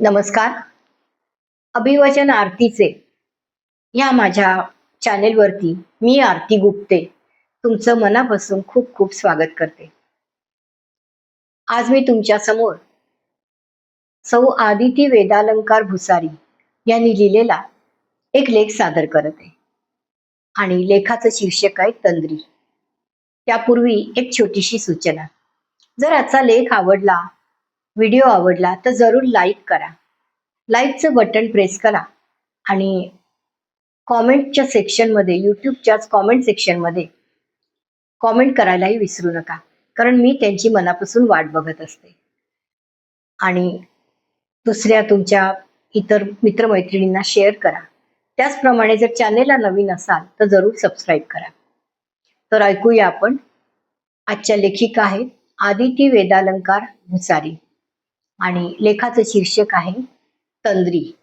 नमस्कार. अभिवचन आरतीचे या माझ्या चॅनेलवरती मी आरती गुप्ते. तुमचं मनापासून खूप खूप स्वागत करते. आज मी तुमच्यासमोर सौ आदिती वेदालंकार भुसारी यांनी लिहिलेला एक लेख सादर करत आहे. आणि लेखाचं शीर्षक आहे तंद्री. त्यापूर्वी एक छोटीशी सूचना. जर आजचा लेख आवडला व्हिडिओ आवडला तर जरूर लाईक करा. लाईकचं बटन प्रेस करा आणि कॉमेंटच्या सेक्शनमध्ये यूट्यूबच्याच कॉमेंट सेक्शनमध्ये कॉमेंट करायलाही विसरू नका. कारण मी त्यांची मनापासून वाट बघत असते. आणि दुसऱ्या तुमच्या इतर मित्रमैत्रिणींना शेअर करा. त्याचप्रमाणे जर चॅनेलला नवीन असाल तर जरूर सबस्क्राईब करा. तर ऐकूया आपण. आजच्या लेखिका आहेत आदिती वेदालंकार भुसारी. आणि लेखाचं शीर्षक आहे तंद्री.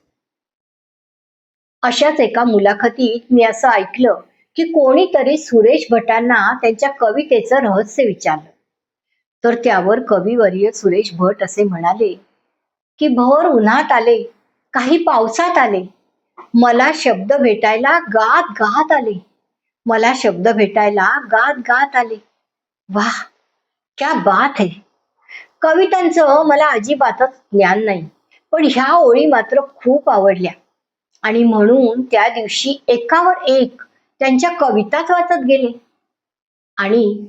अशाच एका मुलाखतीत मी असं ऐकलं की कोणीतरी सुरेश भटांना त्यांच्या कवितेचं रहस्य विचारलं. तर त्यावर कविवर्य सुरेश भट असे म्हणाले की भर उन्हात आले काही पावसात आले. मला शब्द भेटायला गात गात आले. मला शब्द भेटायला गात गात आले. वाह क्या बात है. कवितांचं मला अजिबातच ज्ञान नाही. पण ह्या ओळी मात्र खूप आवडल्या. आणि म्हणून त्या दिवशी एकावर एक त्यांच्या कविताच वाचत गेले. आणि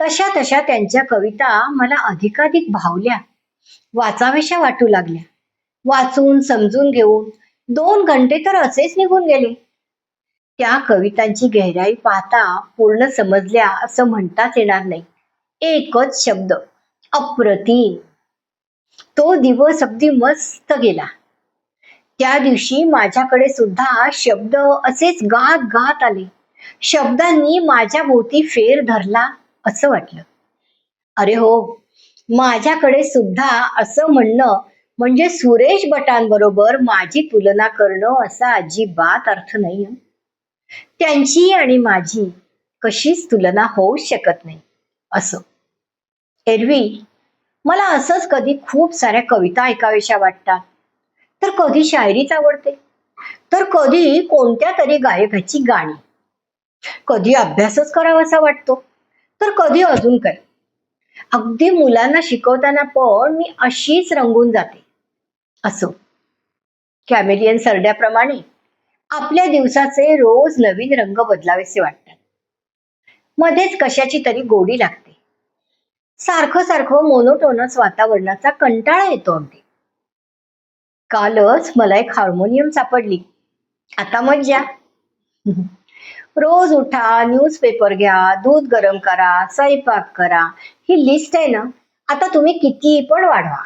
तशा तशा त्यांच्या कविता मला अधिकाधिक भावल्या. वाचाव्याशा वाटू लागल्या. वाचून समजून घेऊन दोन घंटे तर असेच निघून गेले. त्या कवितांची गहराई पाहता पूर्ण समजल्या असं म्हणताच येणार नाही. एकच शब्द. अप्रतिम. तो दिवस अगदी मस्त गेला. त्या दिवशी माझ्याकडे सुद्धा शब्द असेच गात गात आले. शब्दांनी माझ्या भोवती फेर धरला असं वाटलं. अरे हो माझ्याकडे सुद्धा असं म्हणणं म्हणजे सुरेश भटांबरोबर माझी तुलना करणं असा अजिबात अर्थ नाही. त्यांची आणि माझी कशीच तुलना होऊ शकत नाही असं. एरवी मला असंच कधी खूप साऱ्या कविता ऐकाव्याशा वाटतात. तर कधी शायरीच आवडते. तर कधी कोणत्या तरी गायकाची गाणी. कधी अभ्यासच करावासा वाटतो. तर कधी अजून काही. अगदी मुलांना शिकवताना पण मी अशीच रंगून जाते. असो. कॅमेलियन सरड्याप्रमाणे आपल्या दिवसाचे रोज नवीन रंग बदलावेसे वाटतात. मध्येच कशाची तरी गोडी लागते. सारखं सारखं मोनोटोनस वातावरणाचा कंटाळा येतो अगदी. कालच मला एक हार्मोनियम सापडली. आता मज्जा. रोज उठा न्यूजपेपर घ्या दूध गरम करा स्वयंपाक करा. ही लिस्ट आहे ना आता तुम्ही किती पण वाढवा.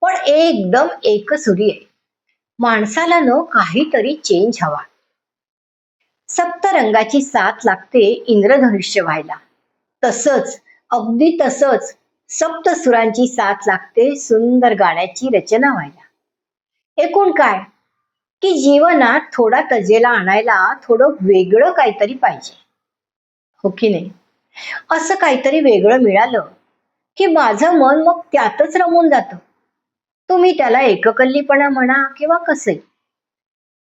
पण एकदम एकसुरी आहे. माणसाला न काहीतरी चेंज हवा. सप्तरंगाची साथ लागते इंद्रधनुष्य व्हायला. तसंच अगदी तसंच सप्तसुरांची साथ लागते सुंदर गाण्याची रचना व्हायला. एकूण काय? की जीवनात थोडा तजेला आणायला थोडं वेगळं काहीतरी पाहिजे. हो की नाही? असं काहीतरी वेगळं मिळालं की माझं मन मग त्यातच रमून जातं. तुम्ही त्याला एककल्लीपणा म्हणा किंवा कसे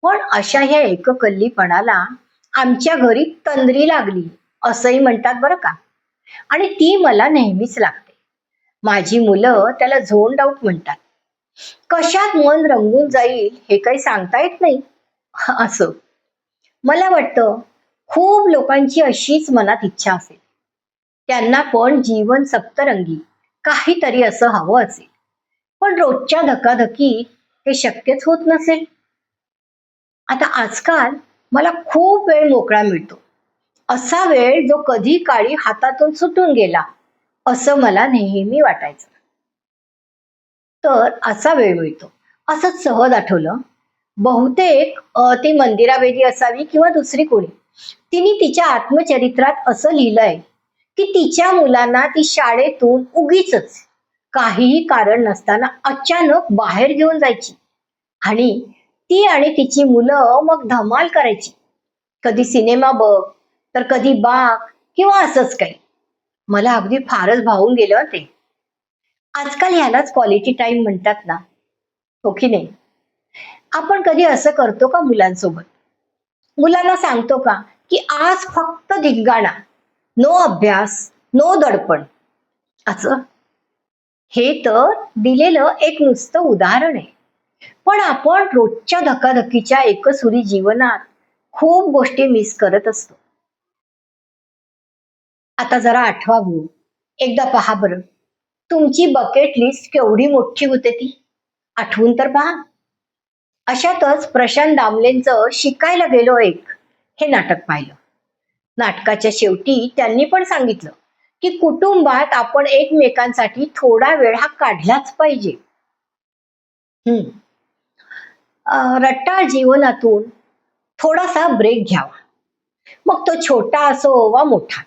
पण अशा ह्या एककल्लीपणाला आमच्या घरी तंद्री लागली असंही म्हणतात बरं का. आणि ती मला नेहमीच लागते. माझी मुलं त्याला झोन डाऊट म्हणतात. कशात मन रंगून जाईल हे काही सांगता येत नाही. असं. मला वाटतं खूप लोकांची अशीच मनात इच्छा असेल. त्यांना पण जीवन सप्तरंगी काहीतरी असं हवं असेल. पण रोजच्या धकाधकीत हे शक्यच होत नसेल. आता आजकाल मला खूप वेळ मोकळा मिळतो. असा वेळ जो कधी काळी हातातून सुटून गेला असं मला नेहमी वाटायचं. तर असा वेळ मिळतो. असंच सहज आठवलं बहुतेक ती मंदिरावेदी असावी किंवा दुसरी कोणी तिने तिच्या आत्मचरित्रात असं लिहिलंय की तिच्या मुलांना ती शाळेतून उगीच काहीही कारण नसताना अचानक बाहेर घेऊन जायची. आणि ती आणि तिची मुलं मग धमाल करायची. कधी सिनेमा बघ तर कधी बाग किंवा असंच काही. मला अगदी फारच भावून गेलं ते. आजकाल ह्यालाच क्वालिटी टाइम म्हणतात ना. हो की नाही? आपण कधी असं करतो का मुलांसोबत? मुलांना सांगतो का की आज फक्त धिंगाणा नो अभ्यास नो दडपण. असं? हे तर दिलेलं एक नुसतं उदाहरण आहे. पण आपण रोजच्या धकाधकीच्या एकसुरी जीवनात खूप गोष्टी मिस करत असतो. आता जरा आठवा भाऊ. एकदा पहा बरं. तुमची बकेट लिस्ट केवढी मोठी होते ती? आठवून तर पहा. अशातच प्रशांत दामलेंचं शिकायला गेलो एक. हे नाटक पाहिलं. नाटकाच्या शेवटी त्यांनी पण सांगितलं की कुटुंबात आपण एकमेकांसाठी थोडा वेळ हा काढलाच पाहिजे. हम्म. रट्टाळ जीवनातून थोडासा ब्रेक घ्यावा. मग तो छोटा असो वा मोठा.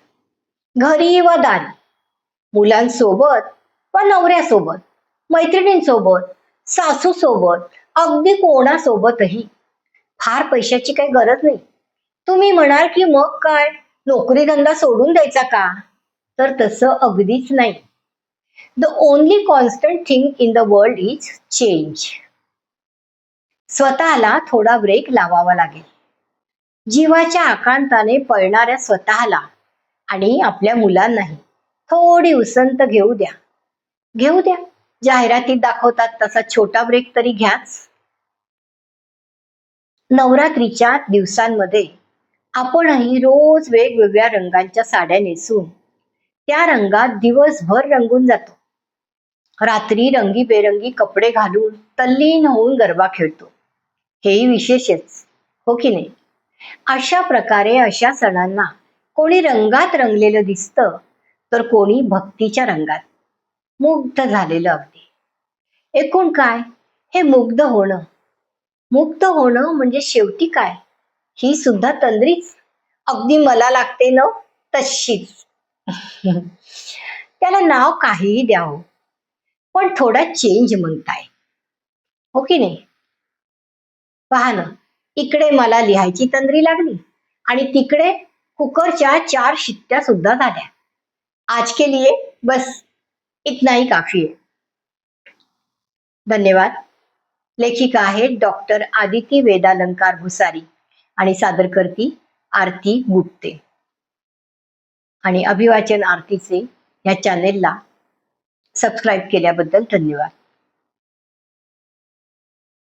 घरी व दारी. मुलांसोबत व नवऱ्यासोबत मैत्रिणींसोबत सासूसोबत अगदी कोणासोबतही. फार पैशाची काही गरज नाही. तुम्ही म्हणाल की मग काय? नोकरी धंदा सोडून द्यायचा का? तर तसं अगदीच नाही. The only constant thing in the world is change स्वतःला थोडा ब्रेक लावावा लागेल. जीवाच्या आकांताने पळणाऱ्या स्वतःला आणि आपल्या मुलांनाही. थोडी उसंत घेऊ द्या. घेऊ द्या. जाहिरातीत दाखवतात तसा छोटा ब्रेक तरी घ्याच. नवरात्रीच्या दिवसांमध्ये आपणही रोज वेगवेगळ्या रंगांच्या साड्या नेसून त्या रंगात दिवसभर रंगून जातो. रात्री रंगीबेरंगी कपडे घालून तल्लीन होऊन गरबा खेळतो. हेही विशेषच हो की नाही? अशा प्रकारे अशा सणांना कोणी रंगात रंगलेलं दिसतं तर कोणी भक्तीच्या रंगात. मुग्ध झालेलं अगदी. एकूण काय? हे मुग्ध होणं. मुग्ध होणं म्हणजे शेवटी काय? ही सुद्धा तंद्रीच. अगदी मला लागते ना तशीच. त्याला नाव काहीही द्यावं. पण थोडा चेंज म्हणताय. हो की नाही? पहा ना इकडे मला लिहायची तंद्री लागली आणि तिकडे कुकरच्या चार शिट्ट्या सुद्धा झाल्या. आज के लिए बस इतना ही काफी है. धन्यवाद. लेखिका आहेत डॉक्टर आदिती वेदालंकार भुसारी आणि सादरकर्ती आरती गुप्ते. आणि अभिवाचन आरतीचे या चॅनेलला सबस्क्राईब केल्याबद्दल धन्यवाद.